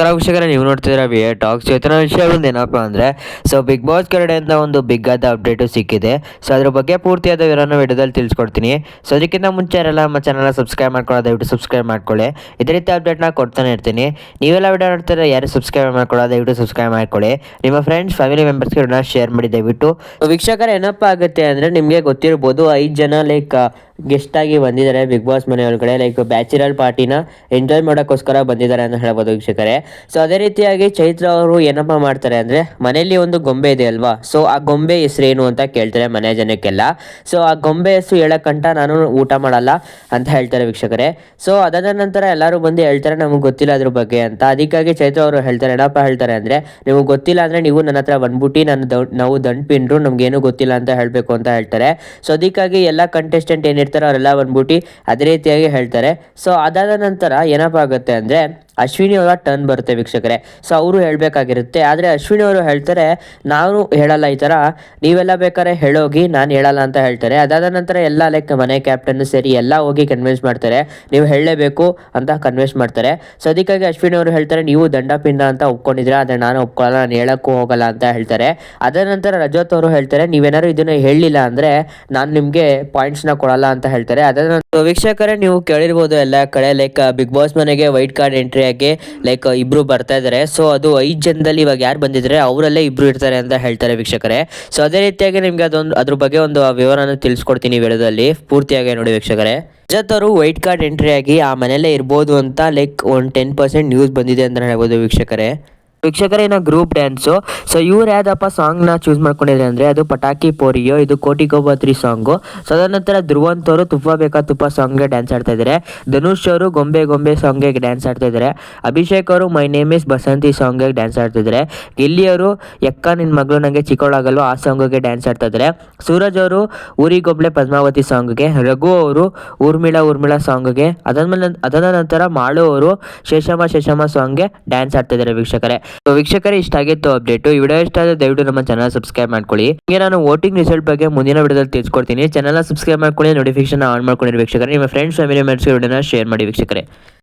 ನಮಸ್ಕಾರ ವೀಕ್ಷಕರೇ ನೀವು ನೋಡ್ತಿದ್ದೀರಾ ವಿ ಎ ಟಾಕ್ಸ್ ಇವತ್ತಿನ ವಿಷಯ ಒಂದು ಏನಪ್ಪ ಅಂದರೆ ಸೊ ಬಿಗ್ ಬಾಸ್ ಕಡೆಯಿಂದ ಒಂದು ಬಿಗ್ ಆದ ಅಪ್ಡೇಟು ಸಿಕ್ಕಿದೆ. ಸೊ ಅದ್ರ ಬಗ್ಗೆ ಪೂರ್ತಿಯಾದ ವಿವರನ ವಿಡಿಯೋದಲ್ಲಿ ತಿಳಿಸ್ಕೊಡ್ತೀನಿ. ಸೊ ಅದಕ್ಕಿಂತ ಮುಂಚೆ ಎಲ್ಲ ನಮ್ಮ ಚಾನಲ್ನ ಸಬ್ಸ್ಕ್ರೈಬ್ ಮಾಡ್ಕೊಳ್ಳೋ ದಯವಿಟ್ಟು ಸಬ್ಸ್ಕ್ರೈಬ್ ಮಾಡ್ಕೊಳ್ಳಿ. ಇದೇ ರೀತಿ ಅಪ್ಡೇಟ್ನ ಕೊಡ್ತಾನೆ ಇರ್ತೀನಿ. ನೀವೆಲ್ಲ ವಿಡಿಯೋ ನೋಡ್ತಾರೆ ಯಾರು ಸಬ್ಸ್ಕ್ರೈಬ್ ಮಾಡ್ಕೊಳ್ಳೋ ದಯವಿಟ್ಟು ಸಬ್ಸ್ಕ್ರೈಬ್ ಮಾಡ್ಕೊಳ್ಳಿ. ನಿಮ್ಮ ಫ್ರೆಂಡ್ಸ್ ಫ್ಯಾಮಿಲಿ ಮೆಂಬರ್ಸ್ಗೆ ಶೇರ್ ಮಾಡಿ ದಯವಿಟ್ಟು. ವೀಕ್ಷಕರ, ಏನಪ್ಪ ಆಗುತ್ತೆ ಅಂದರೆ ನಿಮಗೆ ಗೊತ್ತಿರ್ಬೋದು, ಐದು ಜನ ಲೈಕ್ ಗೆಸ್ಟ್ ಆಗಿ ಬಂದಿದ್ದಾರೆ. ಬಿಗ್ ಬಾಸ್ ಮನೆ ಒಳಗಡೆ ಲೈಕ್ ಬ್ಯಾಚುಲರ್ ಪಾರ್ಟಿನ ಎಂಜಾಯ್ ಮಾಡೋಕ್ಕೋಸ್ಕರ ಬಂದಿದ್ದಾರೆ ಅಂತ ಹೇಳ್ಬೋದು ವೀಕ್ಷಕರೇ. ಸೊ ಅದೇ ರೀತಿಯಾಗಿ ಚೈತ್ರ ಅವರು ಏನಪ್ಪ ಮಾಡ್ತಾರೆ ಅಂದರೆ ಮನೆಯಲ್ಲಿ ಒಂದು ಗೊಂಬೆ ಇದೆ ಅಲ್ವಾ? ಸೊ ಆ ಗೊಂಬೆ ಹೆಸರೇನು ಅಂತ ಕೇಳ್ತಾರೆ ಮನೆ ಜನಕ್ಕೆಲ್ಲ. ಸೊ ಆ ಗೊಂಬೆ ಹೆಸರು ಹೇಳಕ್ಕಂಟ ನಾನು ಊಟ ಮಾಡಲ್ಲ ಅಂತ ಹೇಳ್ತಾರೆ ವೀಕ್ಷಕರೇ. ಸೊ ಅದಾದ ನಂತರ ಎಲ್ಲರೂ ಬಂದು ಹೇಳ್ತಾರೆ, ನಮಗೆ ಗೊತ್ತಿಲ್ಲ ಅದ್ರ ಬಗ್ಗೆ ಅಂತ. ಅದಕ್ಕಾಗಿ ಚೈತ್ರ ಅವರು ಹೇಳ್ತಾರೆ, ಏನಪ್ಪ ಹೇಳ್ತಾರೆ ಅಂದರೆ ನಿಮಗೆ ಗೊತ್ತಿಲ್ಲ ಅಂದರೆ ನೀವು ನನ್ನ ಹತ್ರ ಬಂದ್ಬಿಟ್ಟು ನಾನು ನಾವು ದಂಡ್ ಪಿಂಡ್ರು, ನಮಗೇನು ಗೊತ್ತಿಲ್ಲ ಅಂತ ಹೇಳಬೇಕು ಅಂತ ಹೇಳ್ತಾರೆ. ಸೊ ಅದಕ್ಕಾಗಿ ಎಲ್ಲ ಕಂಟೆಸ್ಟೆಂಟ್ ಏನಿರ್ತಾರೋ ಅವರೆಲ್ಲ ಬಂದ್ಬಿಟ್ಟು ಅದೇ ರೀತಿಯಾಗಿ ಹೇಳ್ತಾರೆ. ಸೊ ಅದಾದ ನಂತರ ಏನಪ್ಪ ಆಗುತ್ತೆ ಅಂದರೆ ಅಶ್ವಿನಿ ಅವರ ಟರ್ನ್ ಬರುತ್ತೆ ವೀಕ್ಷಕರೇ. ಸೊ ಅವರು ಹೇಳಬೇಕಾಗಿರುತ್ತೆ. ಆದರೆ ಅಶ್ವಿನಿ ಅವರು ಹೇಳ್ತಾರೆ, ನಾನು ಹೇಳಲ್ಲ ಈ ಥರ ನೀವೆಲ್ಲ ಬೇಕಾದ್ರೆ ಹೇಳೋಗಿ, ನಾನು ಹೇಳಲ್ಲ ಅಂತ ಹೇಳ್ತಾರೆ. ಅದಾದ ನಂತರ ಎಲ್ಲ ಲೈಕ್ ಮನೆ ಕ್ಯಾಪ್ಟನ್ ಸೇರಿ ಎಲ್ಲ ಹೋಗಿ ಕನ್ವಿನ್ಸ್ ಮಾಡ್ತಾರೆ. ನೀವು ಹೇಳಲೇಬೇಕು ಅಂತ ಕನ್ವಿನ್ಸ್ ಮಾಡ್ತಾರೆ. ಸೊ ಅದಕ್ಕಾಗಿ ಅಶ್ವಿನಿ ಅವರು ಹೇಳ್ತಾರೆ, ನೀವು ದಂಡ ಪಿಂಡ ಅಂತ ಒಪ್ಕೊಂಡಿದ್ರೆ ಆದರೆ ನಾನು ಒಪ್ಕೊಳ್ಳಲ್ಲ, ನಾನು ಹೇಳೋಕ್ಕೂ ಹೋಗಲ್ಲ ಅಂತ ಹೇಳ್ತಾರೆ. ಅದಾದ ನಂತರ ರಜತ್ ಅವರು ಹೇಳ್ತಾರೆ, ನೀವೇನಾದ್ರು ಇದನ್ನ ಹೇಳಲಿಲ್ಲ ಅಂದರೆ ನಾನು ನಿಮಗೆ ಪಾಯಿಂಟ್ಸ್ನ ಕೊಡಲ್ಲ ಅಂತ ಹೇಳ್ತಾರೆ. ಅದಾದ ನಂತರ ವೀಕ್ಷಕರೇ, ನೀವು ಕೇಳಿರ್ಬೋದು ಎಲ್ಲ ಕಡೆ ಲೈಕ್ ಬಿಗ್ ಬಾಸ್ ಮನೆಗೆ ವೈಟ್ ಕಾರ್ಡ್ ಎಂಟ್ರಿ ಆಗಿ ಲೈಕ್ ಇಬ್ರು ಬರ್ತಾ ಇದ್ದಾರೆ ಸೊ ಅದು ಐದು ಜನದಲ್ಲಿ ಇವಾಗ ಯಾರು ಬಂದಿದ್ದಾರೆ ಅವರಲ್ಲೇ ಇಬ್ರು ಇರ್ತಾರೆ ಅಂತ ಹೇಳ್ತಾರೆ ವೀಕ್ಷಕರೇ. ಸೊ ಅದೇ ರೀತಿಯಾಗಿ ನಿಮ್ಗೆ ಅದೊಂದು, ಅದ್ರ ಬಗ್ಗೆ ಒಂದು ವಿವರನ ತಿಳಿಸ್ಕೊಡ್ತೀನಿ ವಿಡಿಯೋದಲ್ಲಿ. ಪೂರ್ತಿಯಾಗಿ ನೋಡಿ ವೀಕ್ಷಕರೇ. ರಜತ್ ಅವರು ವೈಟ್ ಕಾರ್ಡ್ ಎಂಟ್ರಿ ಆಗಿ ಆ ಮನೆಯಲ್ಲೇ ಇರ್ಬೋದು ಅಂತ ಲೈಕ್ ಒಂದು ಟೆನ್ ಪರ್ಸೆಂಟ್ ನ್ಯೂಸ್ ಬಂದಿದೆ ಅಂತ ಹೇಳ್ಬೋದು ವೀಕ್ಷಕರೇ. ವೀಕ್ಷಕರೇ, ಇನ್ನು ಗ್ರೂಪ್ ಡ್ಯಾನ್ಸು ಸೊ ಇವ್ರು ಯಾವ್ದಪ್ಪ ಸಾಂಗ್ನ ಚೂಸ್ ಮಾಡ್ಕೊಂಡಿದ್ರೆ ಅಂದರೆ, ಅದು ಪಟಾಕಿ ಪೋರಿಯೋ, ಇದು ಕೋಟಿ ತ್ರೀ ಸಾಂಗು ಸೊ ಅದಾದ ನಂತರ ಧ್ರುವಂತ್ ಅವರು ತುಪ್ಪ ಬೇಕಾ ತುಪ್ಪ ಸಾಂಗ್ಗೆ ಡ್ಯಾನ್ಸ್ ಆಡ್ತಾ ಇದ್ದಾರೆ ಧನುಷ್ ಅವರು ಗೊಂಬೆ ಗೊಂಬೆ ಸಾಂಗ್ಗೆ ಡ್ಯಾನ್ಸ್ ಆಡ್ತಾ ಇದ್ದಾರೆ ಅಭಿಷೇಕ್ ಅವರು ಮೈ ನೇಮ್ ಇಸ್ ಬಸಂತಿ ಸಾಂಗ್ಗೆ ಡ್ಯಾನ್ಸ್ ಆಡ್ತಾ ಇದ್ದಾರೆ ಗಿಲ್ಲಿ ಅವರು ಎಕ್ಕ ನಿನ್ನ ಮಗಳು ನನಗೆ ಚಿಕ್ಕವಳಾಗಲ್ವ ಆ ಸಾಂಗ್ಗೆ ಡ್ಯಾನ್ಸ್ ಆಡ್ತಾ ಇದ್ದಾರೆ ಸೂರಜ್ ಅವರು ಊರಿಗೊಬ್ಳೆ ಪದ್ಮಾವತಿ ಸಾಂಗ್ಗೆ ರಘು ಅವರು ಊರ್ಮಿಳ ಊರ್ಮಿಳ ಸಾಂಗ್ಗೆ ಅದಾದ್ಮೇಲೆ ಅದಾದ ನಂತರ ಮಾಳು ಅವರು ಶೇಷಮ್ಮ ಶೇಷಮ್ಮ ಸಾಂಗ್ಗೆ ಡ್ಯಾನ್ಸ್ ಆಡ್ತಾ ಇದ್ದಾರೆ ವೀಕ್ಷಕರೇ. ವೀಕ್ಷಕರೇ, ಇಷ್ಟ ಆಗಿತ್ತು ಅಪ್ಡೇಟ್ ಈ ವಿಡಿಯೋ ಇಷ್ಟ ಆದರೆ ದಯವಿಟ್ಟು ನಮ್ಮ ಚಾನಲ್ ಸಬ್ಸ್ಕ್ರೈಬ್ ಮಾಡ್ಕೊಳ್ಳಿ. ನಿಮಗೆ ನಾನು ವೋಟಿಂಗ್ ರಿಸಲ್ಟ್ ಬಗ್ಗೆ ಮುಂದಿನ ವಿಡಿಯೋದಲ್ಲಿ ತಿಳಿಸ್ಕೊಡ್ತೀನಿ. ಚಾನಲ್ ಸಬ್ಸ್ಕ್ರೈಬ್ ಮಾಡ್ಕೊಳ್ಳಿ ನೋಟಿಫಿಕೇಶನ್ ಆನ್ ಮಾಡ್ಕೊಂಡಿರಿ ವೀಕ್ಷಕರೇ. ನಿಮ್ಮ ಫ್ರೆಂಡ್ಸ್ ಫ್ಯಾಮಿಲಿ ಮೆಂಬರ್ಸ್ಗೆ ವಿಡಿಯೋನ ಶೇರ್ ಮಾಡಿ ವೀಕ್ಷಕರೇ.